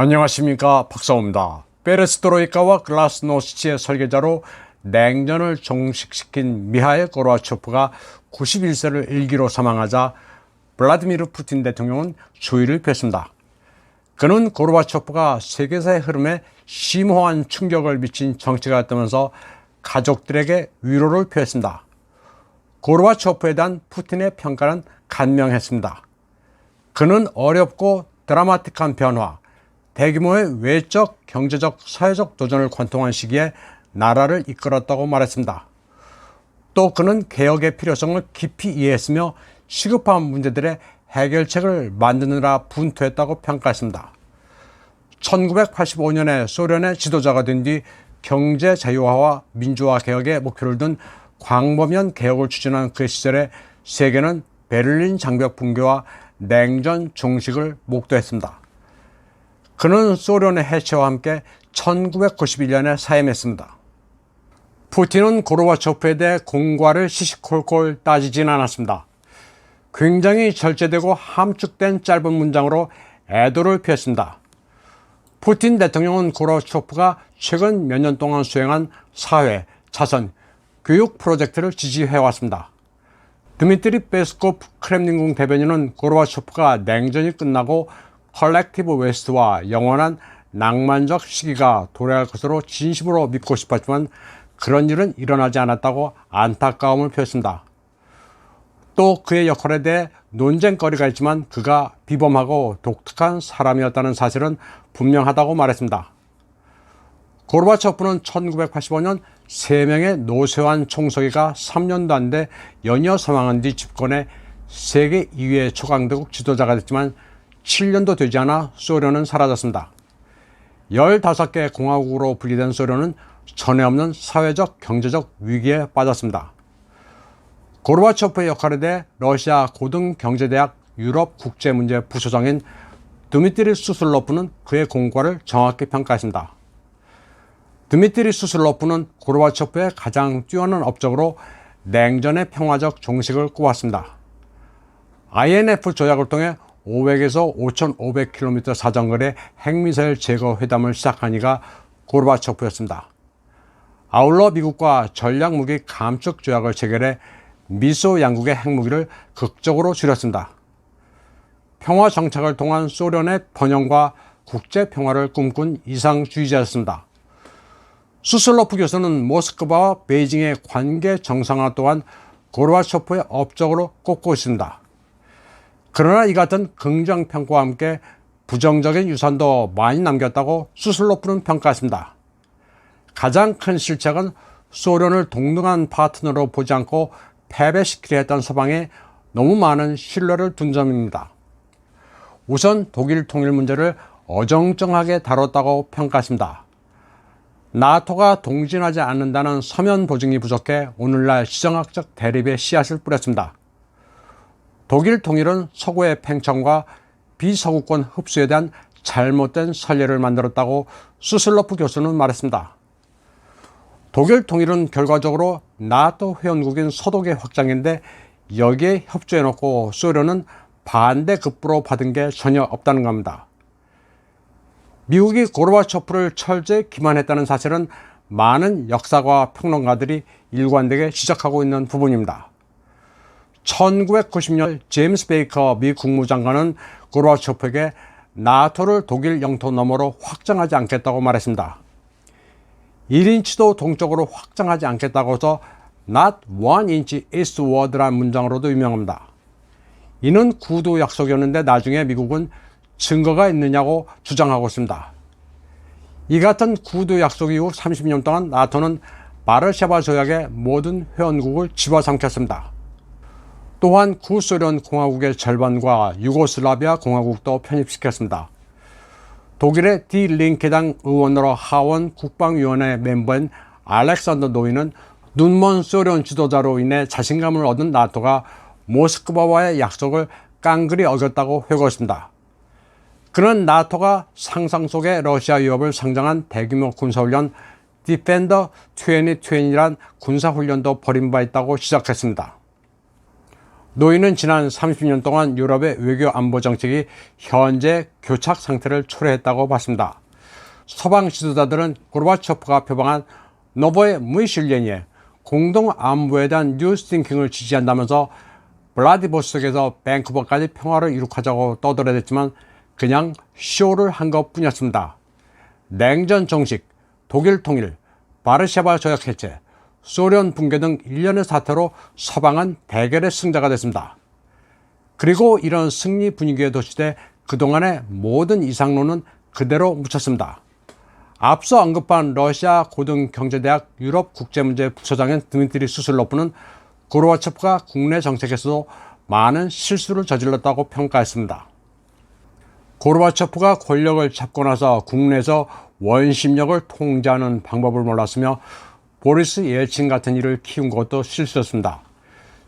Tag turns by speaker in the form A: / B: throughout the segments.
A: 안녕하십니까 박사호입니다. 페레스트로이카와 글라스노스치의 설계자로 냉전을 종식시킨 미하일 고르바초프가 91세를 일기로 사망하자 블라디미르 푸틴 대통령은 주의를 표했습니다. 그는 고르바초프가 세계사의 흐름에 심오한 충격을 미친 정치가였다면서 가족들에게 위로를 표했습니다. 고르바초프에 대한 푸틴의 평가는 간명했습니다. 그는 어렵고 드라마틱한 변화, 대규모의 외적, 경제적, 사회적 도전을 관통한 시기에 나라를 이끌었다고 말했습니다. 또 그는 개혁의 필요성을 깊이 이해했으며 시급한 문제들의 해결책을 만드느라 분투했다고 평가했습니다. 1985년에 소련의 지도자가 된 뒤 경제 자유화와 민주화 개혁의 목표를 둔 광범위한 개혁을 추진한 그 시절에 세계는 베를린 장벽 붕괴와 냉전 종식을 목도했습니다. 그는 소련의 해체와 함께 1991년에 사임했습니다. 푸틴은 고르바초프에 대해 공과를 시시콜콜 따지진 않았습니다. 굉장히 절제되고 함축된 짧은 문장으로 애도를 표했습니다. 푸틴 대통령은 고르바초프가 최근 몇 년 동안 수행한 사회, 자선, 교육 프로젝트를 지지해왔습니다. 드미트리 베스코프 크렘린궁 대변인은 고르바초프가 냉전이 끝나고 컬렉티브 웨스트와 영원한 낭만적 시기가 도래할 것으로 진심으로 믿고 싶었지만 그런 일은 일어나지 않았다고 안타까움을 표했습니다. 또 그의 역할에 대해 논쟁거리가 있지만 그가 비범하고 독특한 사람이었다는 사실은 분명하다고 말했습니다. 고르바초프는 1985년 3명의 노쇠환 총서기가 3년도 안 돼 연이어 사망한 뒤 집권해 세계 2위의 초강대국 지도자가 됐지만 7년도 되지 않아 소련은 사라졌습니다. 15개 공화국으로 분리된 소련은 전에 없는 사회적, 경제적 위기에 빠졌습니다. 고르바초프의 역할에 대해 러시아 고등경제대학 유럽 국제문제 부소장인 드미트리 수슬로프는 그의 공과를 정확히 평가했습니다. 드미트리 수슬로프는 고르바초프의 가장 뛰어난 업적으로 냉전의 평화적 종식을 꼽았습니다. INF 조약을 통해 500에서 5,500km 사정거리 핵미사일 제거 회담을 시작한 이가 고르바초프였습니다. 아울러 미국과 전략무기 감축 조약을 체결해 미소 양국의 핵무기를 극적으로 줄였습니다. 평화 정착을 통한 소련의 번영과 국제 평화를 꿈꾼 이상주의자였습니다. 수슬로프 교수는 모스크바와 베이징의 관계 정상화 또한 고르바초프의 업적으로 꼽고 있습니다. 그러나 이 같은 긍정평가와 함께 부정적인 유산도 많이 남겼다고 수슬로프는 평가했습니다. 가장 큰 실책은 소련을 동등한 파트너로 보지 않고 패배시키려 했던 서방에 너무 많은 신뢰를 둔 점입니다. 우선 독일 통일 문제를 어정쩡하게 다뤘다고 평가했습니다. 나토가 동진하지 않는다는 서면 보증이 부족해 오늘날 시정학적 대립의 씨앗을 뿌렸습니다. 독일 통일은 서구의 팽창과 비서구권 흡수에 대한 잘못된 선례를 만들었다고 수슬로프 교수는 말했습니다. 독일 통일은 결과적으로 나토 회원국인 서독의 확장인데 여기에 협조해놓고 소련은 반대급부로 받은 게 전혀 없다는 겁니다. 미국이 고르바초프를 철저히 기만했다는 사실은 많은 역사과 평론가들이 일관되게 지적하고 있는 부분입니다. 1990년 제임스 베이커 미 국무장관은 고르바초프에게 나토를 독일 영토 너머로 확장하지 않겠다고 말했습니다. 1인치도 동쪽으로 확장하지 않겠다고 해서 not one inch eastward라는 문장으로도 유명합니다. 이는 구두 약속이었는데 나중에 미국은 증거가 있느냐고 주장하고 있습니다. 이 같은 구두 약속 이후 30년 동안 나토는 마르샤바 조약의 모든 회원국을 집어삼켰습니다. 또한 구소련 공화국의 절반과 유고슬라비아 공화국도 편입시켰습니다. 독일의 디 링케당 의원으로 하원 국방위원회 멤버인 알렉산더 노이는 눈먼 소련 지도자로 인해 자신감을 얻은 나토가 모스크바와의 약속을 깡그리 어겼다고 회고했습니다. 그는 나토가 상상 속의 러시아 위협을 상정한 대규모 군사훈련 디펜더 2020이란 군사훈련도 벌인 바 있다고 시작했습니다. 노인은 지난 30년 동안 유럽의 외교 안보 정책이 현재 교착 상태를 초래했다고 봤습니다. 서방 지도자들은 고르바초프가 표방한 노보의 무이실련의 공동 안보에 대한 뉴스팅킹을 지지한다면서 블라디보스톡에서 밴쿠버까지 평화를 이룩하자고 떠들어댔지만 그냥 쇼를 한 것뿐이었습니다. 냉전 정식, 독일 통일, 바르샤바 조약 해체, 소련 붕괴 등 일련의 사태로 서방은 대결의 승자가 됐습니다. 그리고 이런 승리 분위기에 도취돼 그동안의 모든 이상론은 그대로 묻혔습니다. 앞서 언급한 러시아 고등경제대학 유럽국제문제 부소장인 드미트리 수슬로프는 고르바초프가 국내 정책에서도 많은 실수를 저질렀다고 평가했습니다. 고르바초프가 권력을 잡고 나서 국내에서 원심력을 통제하는 방법을 몰랐으며 보리스 예친 같은 일을 키운 것도 실수였습니다.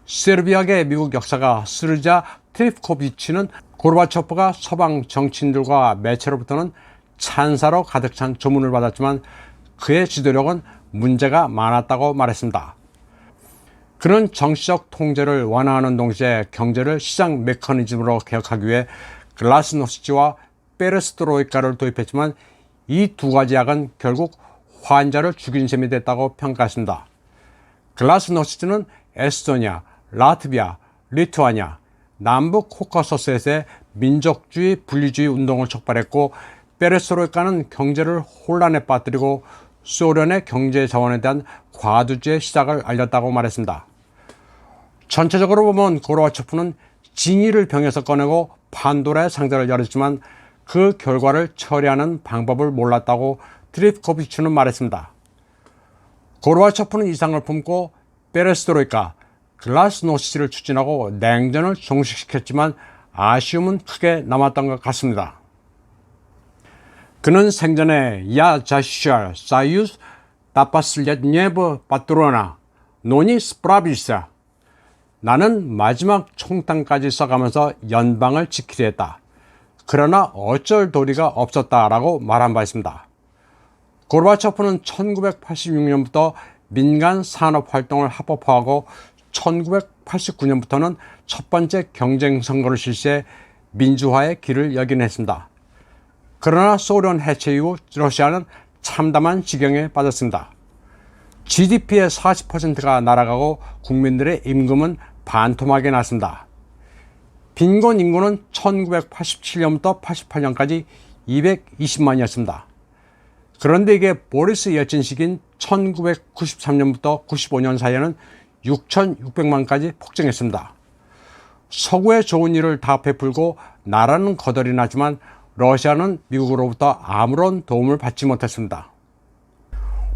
A: 세르비아계 미국 역사가 스르자 트리프코비치는 고르바초프가 서방 정치인들과 매체로부터는 찬사로 가득 찬 조문을 받았지만 그의 지도력은 문제가 많았다고 말했습니다. 그는 정치적 통제를 완화하는 동시에 경제를 시장 메커니즘으로 개혁하기 위해 글라스노스치와 페레스트로이카를 도입했지만 이 두 가지 약은 결국 환자를 죽인 셈이 됐다고 평가했습니다. 글라스노스치는 에스토니아, 라트비아, 리투아니아, 남북 코카서스에서의 민족주의 분리주의 운동을 촉발했고 페레스트로이카는 경제를 혼란에 빠뜨리고 소련의 경제 자원에 대한 과두지의 시작을 알렸다고 말했습니다. 전체적으로 보면 고르바초프는 진위를 병에서 꺼내고 판도라의 상자를 열었지만 그 결과를 처리하는 방법을 몰랐다고 트리프코비치는 말했습니다. 고르바초프는 이상을 품고 페레스트로이카, 글라스노시를 추진하고 냉전을 종식시켰지만 아쉬움은 크게 남았던 것 같습니다. 그는 생전에 야 자시샤 사유스 나파슬렛 네버 파트로나 노니 스프라비사 나는 마지막 총탄까지 써가면서 연방을 지키려 했다. 그러나 어쩔 도리가 없었다라고 말한 바 있습니다. 고르바초프는 1986년부터 민간 산업 활동을 합법화하고 1989년부터는 첫 번째 경쟁 선거를 실시해 민주화의 길을 여긴 했습니다. 그러나 소련 해체 이후 러시아는 참담한 지경에 빠졌습니다. GDP의 40%가 날아가고 국민들의 임금은 반토막이 났습니다. 빈곤 인구는 1987년부터 88년까지 220만이었습니다. 그런데 이게 보리스 시기인 1993년부터 95년 사이에는 6,600만까지 폭증했습니다. 서구의 좋은 일을 다 베풀고 나라는 거덜이 나지만 러시아는 미국으로부터 아무런 도움을 받지 못했습니다.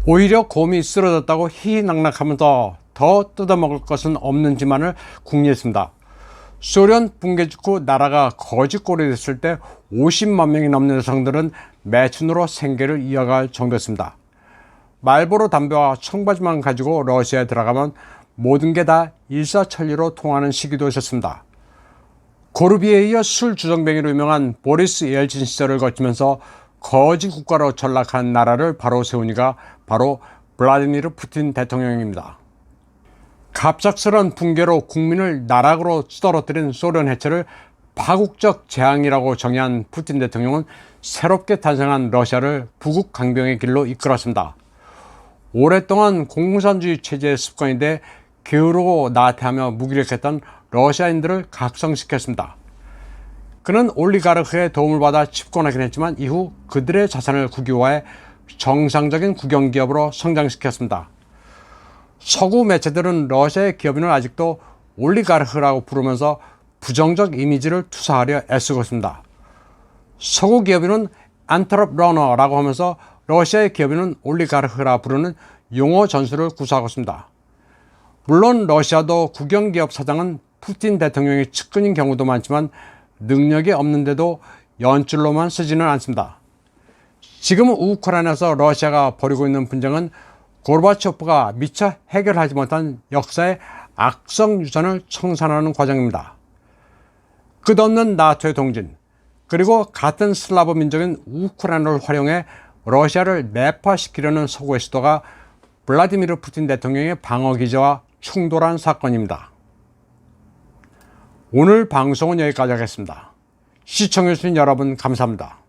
A: 오히려 곰이 쓰러졌다고 희희낙낙하면서 더 뜯어먹을 것은 없는지만을 궁리했습니다. 소련 붕괴 직후 나라가 거지꼴이 됐을 때 50만 명이 넘는 여성들은 매춘으로 생계를 이어갈 정도였습니다. 말보로 담배와 청바지만 가지고 러시아에 들어가면 모든 게 다 일사천리로 통하는 시기도 있었습니다. 고르비에 이어 술 주정뱅이로 유명한 보리스 예엘친 시절을 거치면서 거지 국가로 전락한 나라를 바로 세우니가 바로 블라디미르 푸틴 대통령입니다. 갑작스런 붕괴로 국민을 나락으로 찌떨어뜨린 소련 해체를 파국적 재앙이라고 정의한 푸틴 대통령은 새롭게 탄생한 러시아를 부국 강병의 길로 이끌었습니다. 오랫동안 공산주의 체제의 습관이 돼 게으르고 나태하며 무기력했던 러시아인들을 각성시켰습니다. 그는 올리가르크의 도움을 받아 집권하긴 했지만 이후 그들의 자산을 국유화해 정상적인 국영기업으로 성장시켰습니다. 서구 매체들은 러시아의 기업인을 아직도 올리가르크라고 부르면서 부정적 이미지를 투사하려 애쓰고 있습니다. 서구 기업인은 안트럽 러너라고 하면서 러시아의 기업인은 올리가르크라 부르는 용어 전술을 구사하고 있습니다. 물론 러시아도 국영기업 사장은 푸틴 대통령의 측근인 경우도 많지만 능력이 없는데도 연줄로만 쓰지는 않습니다. 지금 우크라이나에서 러시아가 벌이고 있는 분쟁은 고르바초프가 미처 해결하지 못한 역사의 악성 유산을 청산하는 과정입니다. 끝없는 나토의 동진, 그리고 같은 슬라브 민족인 우크라이나를 활용해 러시아를 매파시키려는 서구의 시도가 블라디미르 푸틴 대통령의 방어 기제와 충돌한 사건입니다. 오늘 방송은 여기까지 하겠습니다. 시청해주신 여러분 감사합니다.